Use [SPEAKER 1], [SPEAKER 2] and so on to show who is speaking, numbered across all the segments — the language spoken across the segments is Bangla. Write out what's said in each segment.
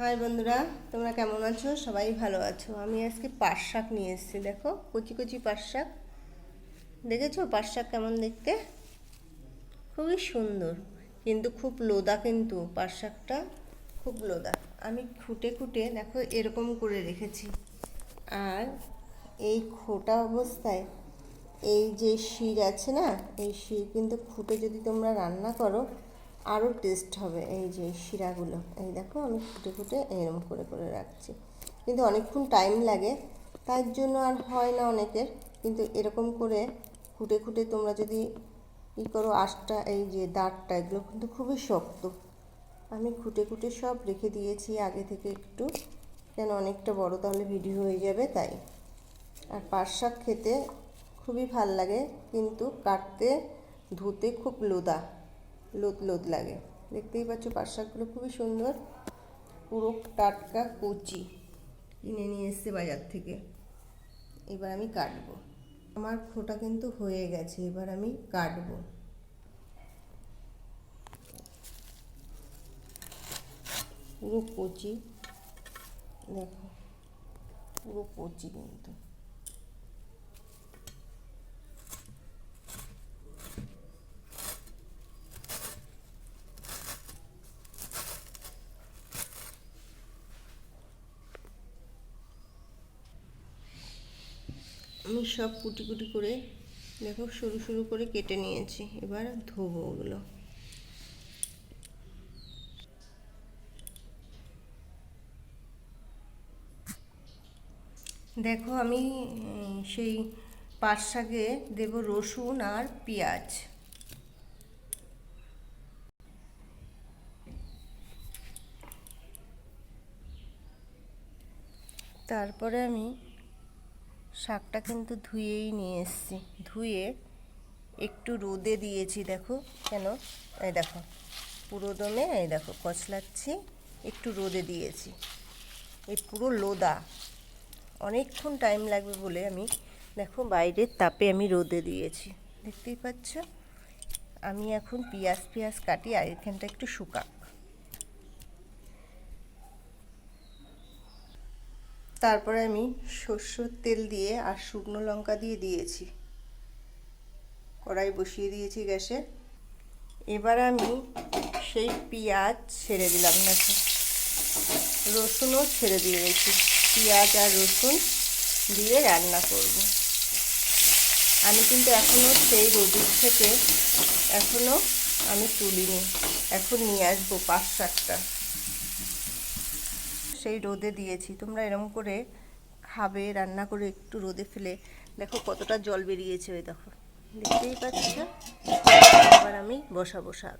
[SPEAKER 1] হাই বন্ধুরা, তোমরা কেমন আছো? সবাই ভালো আছো। আমি আজকে পাট শাক নিয়ে এসেছি, দেখো, কচি কচি পাট শাক। দেখেছ পাট শাক কেমন দেখতে? খুবই সুন্দর, কিন্তু খুব লোদা কিন্তু পাট শাকটা, খুব লোদা। আমি খুঁটে খুঁটে, দেখো, এরকম করে রেখেছি। আর এই খোটা অবস্থায়, এই যে শির আছে না, এই শির কিন্তু খুঁটে যদি তোমরা রান্না করো আরও টেস্ট হবে, এই যে শিরাগুলো। এই দেখো, আমি ফুটে ফুটে এরম করে করে রাখছি। কিন্তু অনেকক্ষণ টাইম লাগে, তার জন্য আর হয় না অনেকের। কিন্তু এরকম করে খুঁটে খুঁটে তোমরা যদি ই করো, আঁশটা, এই যে দাঁতটা, এগুলো কিন্তু খুবই শক্ত। আমি খুঁটে খুঁটে সব রেখে দিয়েছি, আগে থেকে একটু। কেন অনেকটা বড় তাহলে ভিডিও হয়ে যাবে, তাই। আর পাট শাক খেতে খুবই ভালো লাগে, কিন্তু কাটতে, ধুতে খুব লোদা। লোদ লোদ লাগে। দেখতেই পাচ্ছ পাট শাকগুলো খুবই সুন্দর। পুরো টাটকা কচি কিনে নিয়ে এসছে বাজার থেকে। এবার আমি কাটবো। আমার খোটা কিন্তু হয়ে গেছে, এবার আমি কাটবো। পুরো কচি, দেখো, পুরো কচি কিন্তু। আমি সব কুটি কুটি করে, দেখো সরু সরু করে কেটে নিয়েছি, এবার ধোবো ওগুলো। দেখো আমি সেই পাট শাকে দেব রসুন আর পেঁয়াজ। তারপরে আমি শাকটা কিন্তু ধুয়েই নিয়ে এসেছি। ধুয়ে একটু রোদে দিয়েছি, দেখো কেন? এই দেখো, পুরো দমে এই দেখো কচলাচ্ছি, একটু রোদে দিয়েছি। এই পুরো লোদা। অনেকক্ষণ টাইম লাগবে বলে আমি, দেখো বাইরের তাপে আমি রোদে দিয়েছি। দেখতেই পাচ্ছ? আমি এখন পেঁয়াজ পেঁয়াজ কাটি আর এখানটা একটু শুকাক তারপরে আমি সর্ষের তেল দিয়ে আর শুকনো লঙ্কা দিয়ে দিয়েছি। কড়াই বসিয়ে দিয়েছি গ্যাসে। এবার আমি সেই পেঁয়াজ ছেড়ে দিলাম, দেখো। রসুনও ছেড়ে দিয়েছি। পেঁয়াজ আর রসুন দিয়ে রান্না করব। আমি কিন্তু এখনও সেই রোদের থেকে এখনও আমি তুলিনি। এখন নিয়ে আসব পাঁচ সাতটা সেই রোদে দিয়েছি। তোমরা এরকম করে খাবে, রান্না করে একটু রোদে ফেলে। দেখো কতটা জল বেরিয়েছে ওই দেখো। দেখতেই পাচ্ছ? এবার আমি বসাবো শাক।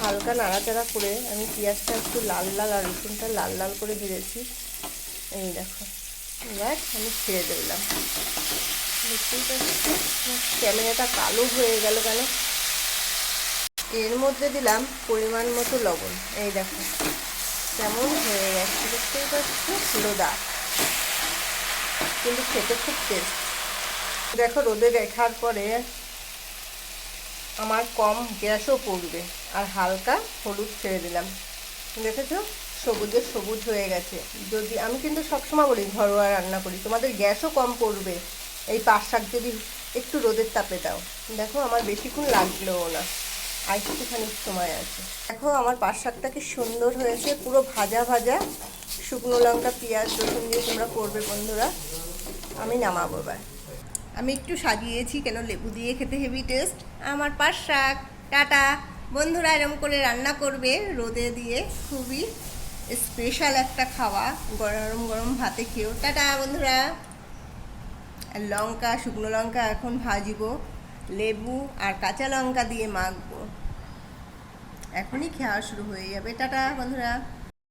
[SPEAKER 1] হালকা নাড়াচাড়া করে আমি পেঁয়াজটা একটু লাল লাল আর রসুনটা লাল লাল করে দিয়েছি এই দেখো। এবার আমি ছেড়ে দিলাম। দেখতেই পাচ্ছি? ক্যামেরাটা কালো হয়ে গেল কেন? এর মধ্যে দিলাম পরিমাণ মতো লবণ। এই দেখো। কেমন হয়ে গেছে দেখতেই পাচ্ছ? লোদা কিন্তু খেতে খুব টেস্ট দেখো, রোদে রেখার পরে আমার কম গ্যাসও পড়বে আর হালকা হলুদ ছেড়ে দিলাম। দেখেছ? সবুজে সবুজ হয়ে গেছে। যদি, আমি কিন্তু সবসময় বলি, ঘরোয়া রান্না করি। তোমাদের গ্যাসও কম পড়বে। এই পাট শাক যদি একটু রোদের তাপে দাও। দেখো, আমার বেশিক্ষণ লাগলেও না। আর একটুখানি সময় আছে। দেখো, আমার পাট শাকটা কি সুন্দর হয়েছে, পুরো ভাজা ভাজা। শুকনো লঙ্কা, পেঁয়াজ, রসুন দিয়ে তোমরা করবে বন্ধুরা। আমি নামাবো এবার। আমি একটু সাজিয়েছি, কেন লেবু দিয়ে খেতে হেভি টেস্ট আমার পাট শাক, টাটা। বন্ধুরা, এরম করে রান্না করবে, রোদে দিয়ে। খুবই স্পেশাল একটা খাওয়া। গরম গরম ভাতে খেয়েও। টাটা, বন্ধুরা। লঙ্কা, শুকনো লঙ্কা এখন ভাজবো। লেবু আর কাঁচা লঙ্কা দিয়ে মাখবো। এখনই খাওয়া শুরু হয়ে যাবে। টাটা বন্ধুরা।